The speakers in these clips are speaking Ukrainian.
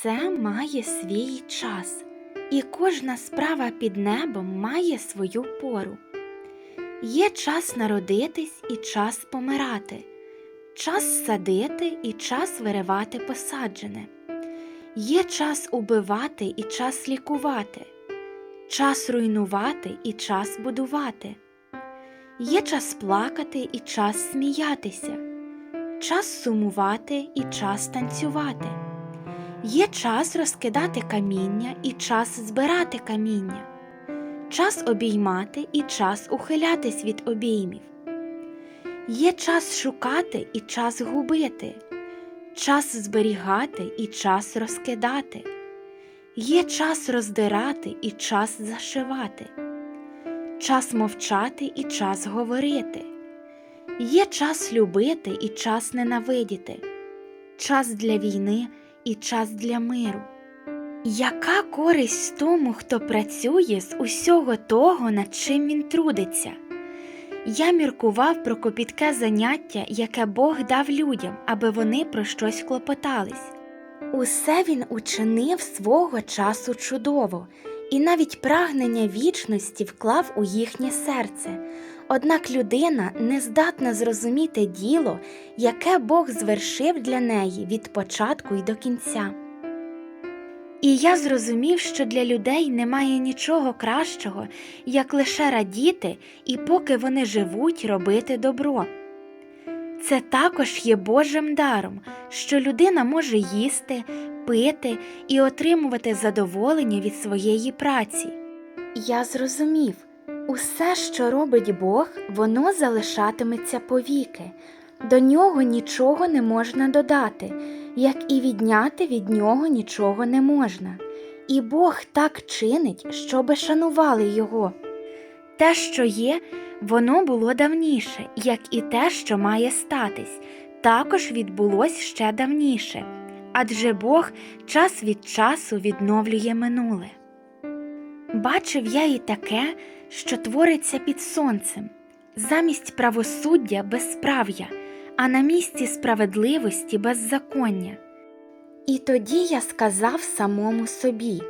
Все має свій час, і кожна справа під небом має свою пору. Є час народитись і час помирати, час садити і час виривати посаджене. Є час убивати і час лікувати, час руйнувати і час будувати. Є час плакати і час сміятися, час сумувати і час танцювати. Є час розкидати каміння і час збирати каміння, час обіймати і час ухилятись від обіймів. Є час шукати і час губити, час зберігати і час розкидати. Є час роздирати і час зашивати, час мовчати і час говорити. Є час любити і час ненавидіти, час для війни і час для миру. Яка користь тому, хто працює з усього того, над чим він трудиться? Я міркував про копітке заняття, яке Бог дав людям, аби вони про щось клопотались. Усе він учинив свого часу чудово, і навіть прагнення вічності вклав у їхнє серце. Однак людина не здатна зрозуміти діло, яке Бог звершив для неї від початку й до кінця. І я зрозумів, що для людей немає нічого кращого, як лише радіти і поки вони живуть, робити добро. Це також є Божим даром, що людина може їсти, пити і отримувати задоволення від своєї праці. Я зрозумів, усе, що робить Бог, воно залишатиметься повіки, до нього нічого не можна додати, як і відняти від нього нічого не можна. І Бог так чинить, щоби шанували його. Те, що є, воно було давніше, як і те, що має статись, також відбулось ще давніше, адже Бог час від часу відновлює минуле. Бачив я і таке, що твориться під сонцем, замість правосуддя безправ'я, а на місці справедливості беззаконня. І тоді я сказав самому собі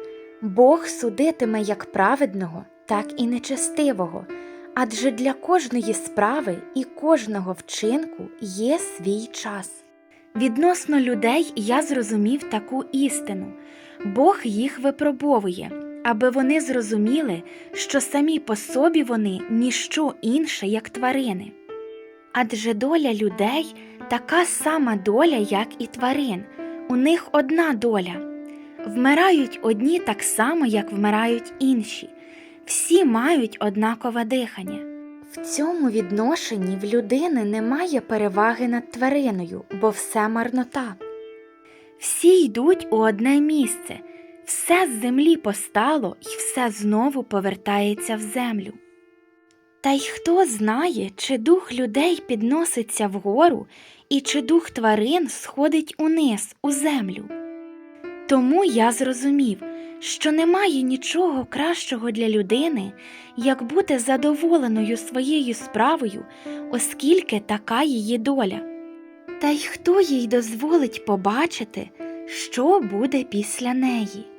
Бог судитиме як праведного, так і нечестивого, адже для кожної справи і кожного вчинку є свій час. Відносно людей я зрозумів таку істину Бог їх випробовує, аби вони зрозуміли, що самі по собі вони ніщо інше, як тварини. Адже доля людей така сама доля, як і тварин, у них одна доля. Вмирають одні так само, як вмирають інші, всі мають однакове дихання. В цьому відношенні в людини немає переваги над твариною, бо все марнота. Всі йдуть у одне місце, все з землі постало і все знову повертається в землю. Та й хто знає, чи дух людей підноситься вгору, і чи дух тварин сходить униз у землю. Тому я зрозумів, що немає нічого кращого для людини, як бути задоволеною своєю справою, оскільки така її доля. Та й хто їй дозволить побачити, що буде після неї?